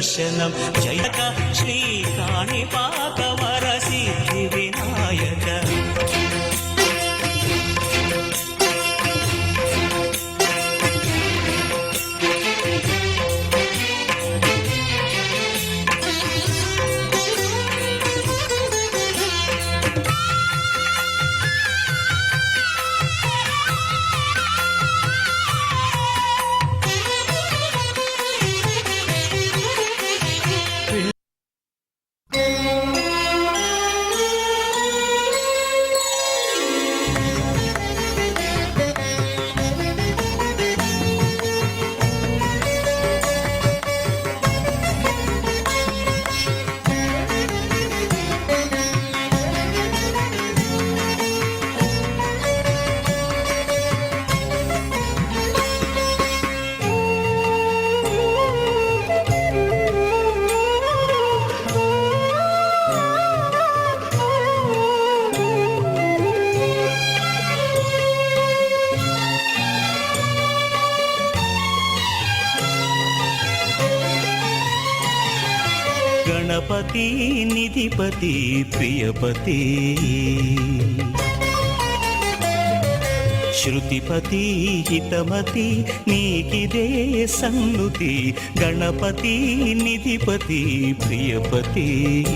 దర్శనం జయక శ్రీ కాణిపాక గణపతి నిధిపతి ప్రియపతి. శృతిపతి హితమతి నీకిదే సన్నుతి. గణపతి నిధిపతి ప్రియపతి.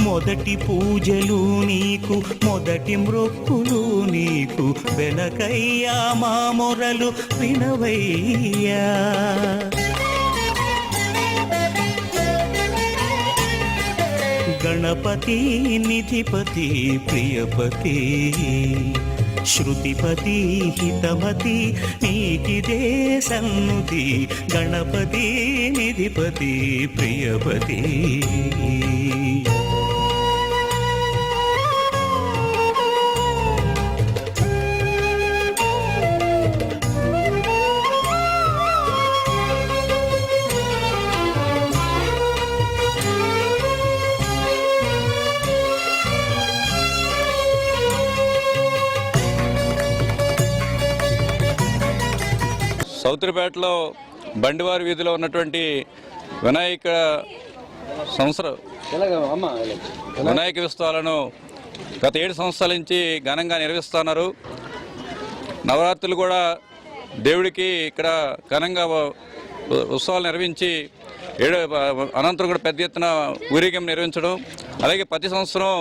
మొదటి పూజలు నీకు మొదటి మృక్కులు నీకు. వెనకయ్యా మా మొరలు వినవయ్యా. గణపతి నిధిపతి ప్రియపతి. శృతిపతి హితమతి నీకిదే సన్నుతి. గణపతి నిధిపతి ప్రియపతి. సౌత్రిపేటలో బండివారి వీధిలో ఉన్నటువంటి వినాయక సంవత్సర వినాయక ఉత్సవాలను గత ఏడు సంవత్సరాల నుంచి ఘనంగా నిర్వహిస్తున్నారు. నవరాత్రులు కూడా దేవుడికి ఇక్కడ ఘనంగా ఉత్సవాలు నిర్వహించి ఏడు అనంతరం కూడా పెద్ద ఎత్తున ఊరేగం నిర్వహించడం. అలాగే ప్రతి సంవత్సరం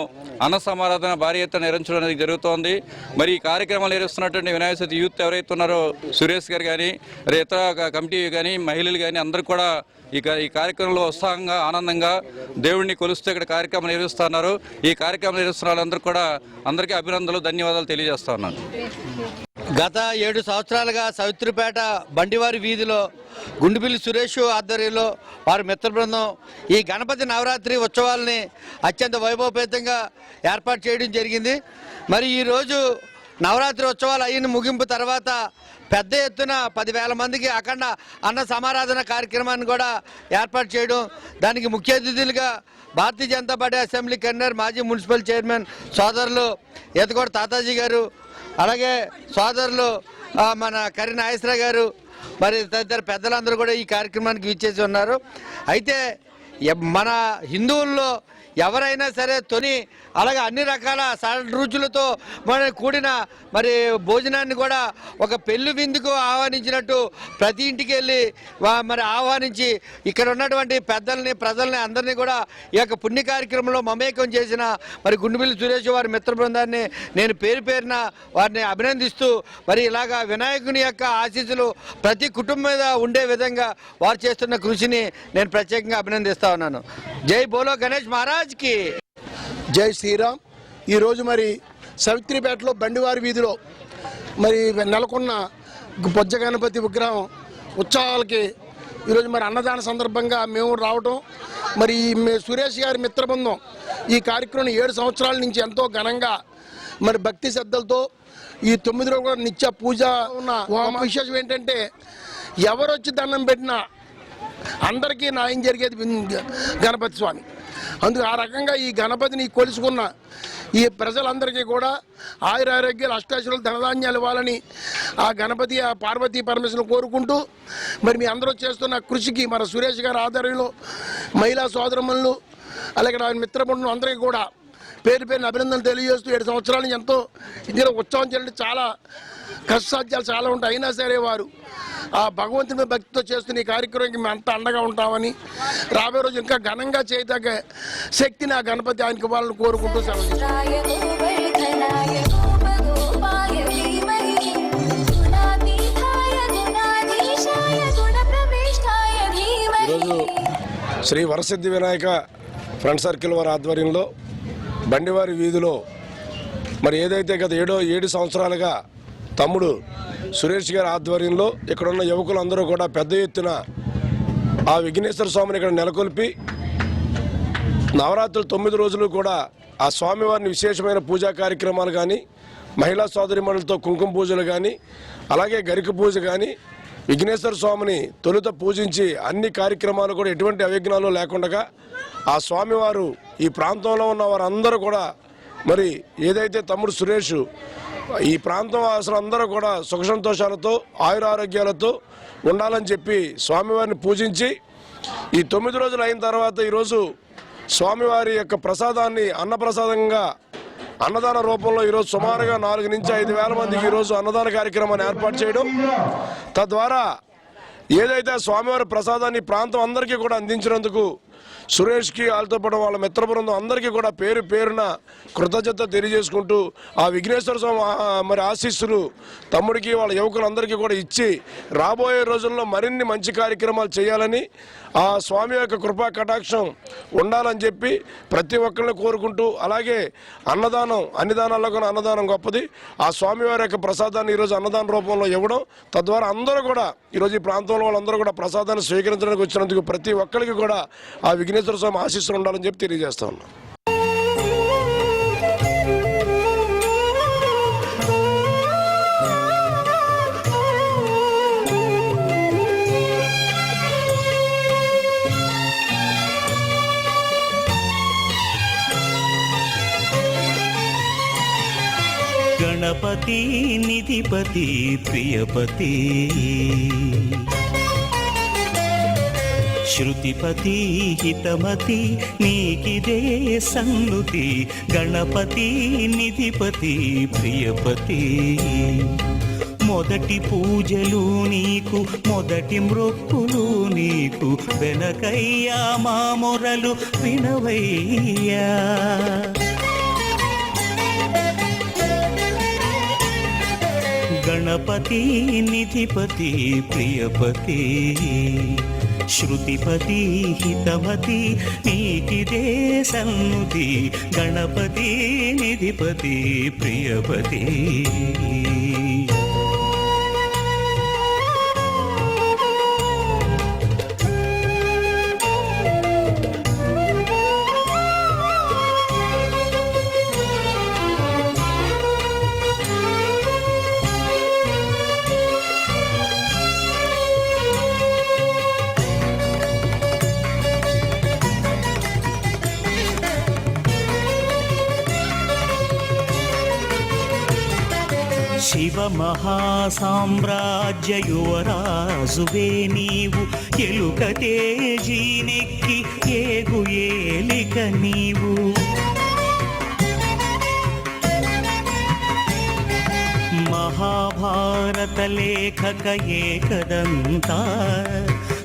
అన్న సమారాధన భారీ ఎత్తున నిర్వహించడం అనేది జరుగుతోంది. మరి ఈ కార్యక్రమాలు నిర్వహిస్తున్నటువంటి వినాయక చవితి యూత్ ఎవరైతే ఉన్నారో సురేష్ గారు కానీ ఇతర కమిటీ కానీ మహిళలు కానీ అందరూ కూడా ఈ ఈ కార్యక్రమంలో ఉత్సాహంగా ఆనందంగా దేవుడిని కొలుస్తూ ఇక్కడ కార్యక్రమం నిర్వహిస్తున్నారు ఈ కార్యక్రమం నిర్వహిస్తున్న వాళ్ళందరూ కూడా అందరికీ అభినందనలు ధన్యవాదాలు తెలియజేస్తా ఉన్నాను. గత ఏడు సంవత్సరాలుగా సవిత్రిపేట బండివారి వీధిలో గుండెపిల్లి సురేష్ ఆధ్వర్యంలో వారి మిత్ర బృందం ఈ గణపతి నవరాత్రి ఉత్సవాలని అత్యంత వైభవపేతంగా ఏర్పాటు చేయడం జరిగింది. మరి ఈరోజు నవరాత్రి ఉత్సవాలు అయిన ముగింపు తర్వాత పెద్ద ఎత్తున పదివేల మందికి అఖండ అన్న సమారాధన కార్యక్రమాన్ని కూడా ఏర్పాటు చేయడం దానికి ముఖ్య అతిథులుగా Bharatiya Janata party assembly convener మాజీ మున్సిపల్ చైర్మన్ సోదరులు ఎతకోట తాతాజీ గారు అలాగే సోదరులు మన కరి నాగేశ్వర గారు మరి తదితర పెద్దలందరూ కూడా ఈ కార్యక్రమానికి విచ్చేసి ఉన్నారు. అయితే మన హిందువుల్లో ఎవరైనా సరే తొని అలాగే అన్ని రకాల సడ రుచులతో మన కూడిన మరి భోజనాన్ని కూడా ఒక పెళ్ళి విందుకు ఆహ్వానించినట్టు ప్రతి ఇంటికి వెళ్ళి మరి ఆహ్వానించి ఇక్కడ ఉన్నటువంటి పెద్దల్ని ప్రజల్ని అందరినీ కూడా ఈ యొక్క పుణ్య కార్యక్రమంలో మమేకం చేసిన మరి గుండుబిల్లి సురేష్ వారి మిత్ర బృందాన్ని నేను పేరు పేరున వారిని అభినందిస్తూ మరి ఇలాగా వినాయకుని యొక్క ఆశీస్సులు ప్రతి కుటుంబం మీద ఉండే విధంగా వారు చేస్తున్న కృషిని నేను ప్రత్యేకంగా అభినందిస్తా ఉన్నాను. జై బోలో గణేష్ మహారాజ్! రాజ్కి జై శ్రీరామ్. ఈరోజు మరి సవిత్రిపేటలో బండివారి వీధిలో మరి నెలకొన్న బొజ్జ గణపతి విగ్రహం ఉత్సవాలకి ఈరోజు మరి అన్నదాన సందర్భంగా మేము రావటం మరి మే- సురేష్ గారి మిత్రబృందం ఈ కార్యక్రమం ఏడు సంవత్సరాల నుంచి ఎంతో ఘనంగా మరి భక్తి శ్రద్ధలతో ఈ తొమ్మిది రోజులు కూడా నిత్య పూజ ఉన్న విశేషం ఏంటంటే ఎవరు వచ్చి దండం పెట్టినా అందరికీ న్యాయం జరిగేది గణపతి స్వామి. అందుకు ఆ రకంగా ఈ గణపతిని కొలుసుకున్న ఈ ప్రజలందరికీ కూడా ఆయుర ఆరోగ్యాలు అష్టాశులు ధనధాన్యాలు ఇవ్వాలని ఆ గణపతి ఆ పార్వతీ పరమేశ్వరం కోరుకుంటూ మరి మీ అందరూ చేస్తున్న కృషికి మన సురేష్ గారి ఆధ్వర్యంలో మహిళా సోదరములు అలాగే నా మిత్రబృందం అందరికీ కూడా పేరు పేరుని అభినందనలు తెలియజేస్తూ ఏడు సంవత్సరాల నుంచి ఎంతో ఇందులో ఉత్సవం చేయాలంటే చాలా కష్టసాధ్యాలు చాలా ఉంటాయి. అయినా సరే వారు ఆ భగవంతుని మీద భక్తితో చేస్తున్న ఈ కార్యక్రమానికి మేము అంత అండగా ఉంటామని రాబోయే రోజు ఇంకా ఘనంగా చేయదగ్గ శక్తిని ఆ గణపతి ఆయనకి ఇవ్వాలని కోరుకుంటూ సెలవు ఈరోజు శ్రీ వరసిద్ధి వినాయక ఫ్రెండ్ సర్కిల్ వారి ఆధ్వర్యంలో బండివారి వీధిలో మరి ఏదైతే గత ఏడో ఏడు సంవత్సరాలుగా తమ్ముడు సురేష్ గారి ఆధ్వర్యంలో ఇక్కడున్న యువకులందరూ కూడా పెద్ద ఎత్తున ఆ విఘ్నేశ్వర స్వామిని ఇక్కడ నెలకొల్పి నవరాత్రులు తొమ్మిది రోజులు కూడా ఆ స్వామివారిని విశేషమైన పూజా కార్యక్రమాలు కానీ మహిళా సోదరిమణులతో కుంకుమ పూజలు కానీ అలాగే గరిక పూజ కానీ విఘ్నేశ్వర స్వామిని తొలుత పూజించి అన్ని కార్యక్రమాలు కూడా ఎటువంటి అవిఘ్నాలు లేకుండా ఆ స్వామివారు ఈ ప్రాంతంలో ఉన్న వారందరూ కూడా మరి ఏదైతే తమ్ముడు సురేష్ ఈ ప్రాంతం అసలు అందరూ కూడా సుఖ సంతోషాలతో ఆయురారోగ్యాలతో ఉండాలని చెప్పి స్వామివారిని పూజించి ఈ తొమ్మిది రోజులు అయిన తర్వాత ఈరోజు స్వామివారి యొక్క ప్రసాదాన్ని అన్నప్రసాదంగా అన్నదాన రూపంలో ఈరోజు సుమారుగా నాలుగు నుంచి ఐదు వేల మందికి ఈరోజు అన్నదాన కార్యక్రమాన్ని ఏర్పాటు చేయడం తద్వారా ఏదైతే స్వామివారి ప్రసాదాన్ని ప్రాంతం అందరికీ కూడా అందించినందుకు సురేష్కి వాళ్ళతో పాటు వాళ్ళ మిత్ర బృందం అందరికీ కూడా పేరు పేరున కృతజ్ఞత తెలియజేసుకుంటూ ఆ విఘ్నేశ్వర స్వామి మరి ఆశీస్సులు తమ్ముడికి వాళ్ళ యువకులందరికీ కూడా ఇచ్చి రాబోయే రోజుల్లో మరిన్ని మంచి కార్యక్రమాలు చేయాలని ఆ స్వామి యొక్క కృపా కటాక్షం ఉండాలని చెప్పి ప్రతి ఒక్కరిని కోరుకుంటూ అలాగే అన్నదానం అన్ని దానాల్లో కూడా అన్నదానం గొప్పది. ఆ స్వామివారి యొక్క ప్రసాదాన్ని ఈరోజు అన్నదాన రూపంలో ఇవ్వడం తద్వారా అందరూ కూడా ఈరోజు ఈ ప్రాంతంలో వాళ్ళందరూ కూడా ప్రసాదాన్ని స్వీకరించడానికి వచ్చినందుకు ప్రతి ఒక్కరికి కూడా ఆ విఘ్నేశ్వర స్వామి ఆశీస్సులు ఉండాలని చెప్పి తెలియజేస్తా ఉన్నాం. గణపతి నిధిపతి ప్రియపతి శృతిపతి హితమతి నీకిదే సన్నుతి గణపతి నిధిపతి ప్రియపతి. మొదటి పూజలు నీకు మొదటి మృక్కులు నీకు. వెనకయ్యా మా మొరలు వినవయ్యా. గణపతి నిధిపతి ప్రియపతి శృతిపతి హితమతి నీకిదే సన్నుతి గణపతి నిధిపతి ప్రియపతి మహాసామ్రాజ్య యువరాజువే నీవు. ఎలుక తేజీనెక్కి ఏగు ఏలిక నీవు. మహాభారత లేఖక ఏకదంతా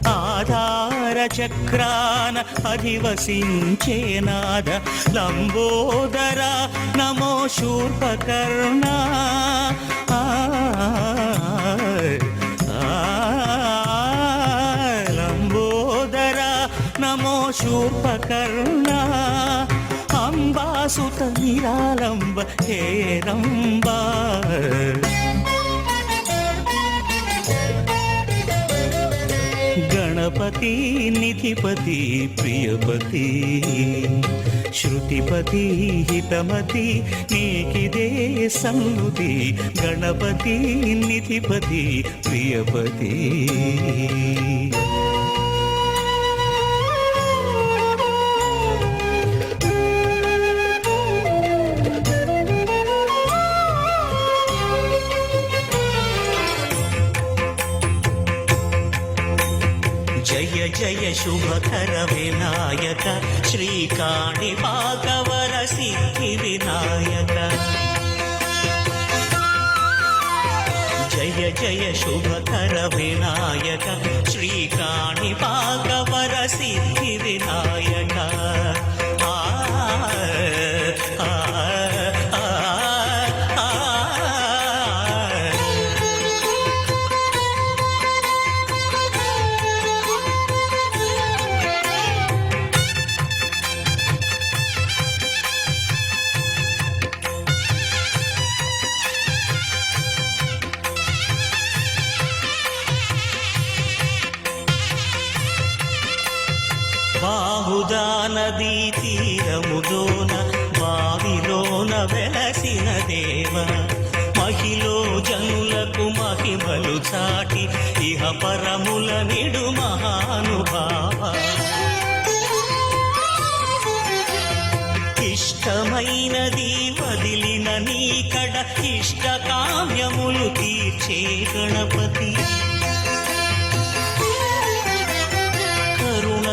ఆధార చక్రాన అధివసించేనాద లంబోదర నమో శూర్పకర్ణ లంబోదర నమో శూర్పకర్ణ అంబాసుత నిరాలంబ హేరంబా గణపతి నిధిపతి ప్రియపతి శృతిపతి హితమతి నీకిదే సన్నుతి గణపతి నిధిపతి ప్రియపతి. జయ జయ శుభకర వినాయక శ్రీకాణి భాగవర సిద్ధి వినాయక. జయ జయ శుభకర వినాయక శ్రీకాణి పాకవర సిద్ధి వినాయక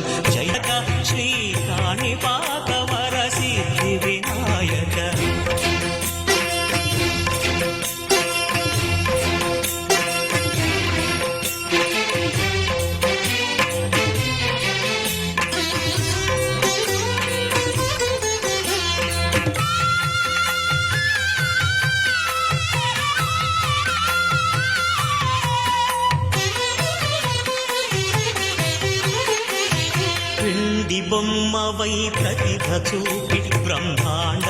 jump, jump. ప్రతిభ చూపి బ్రహ్మాండ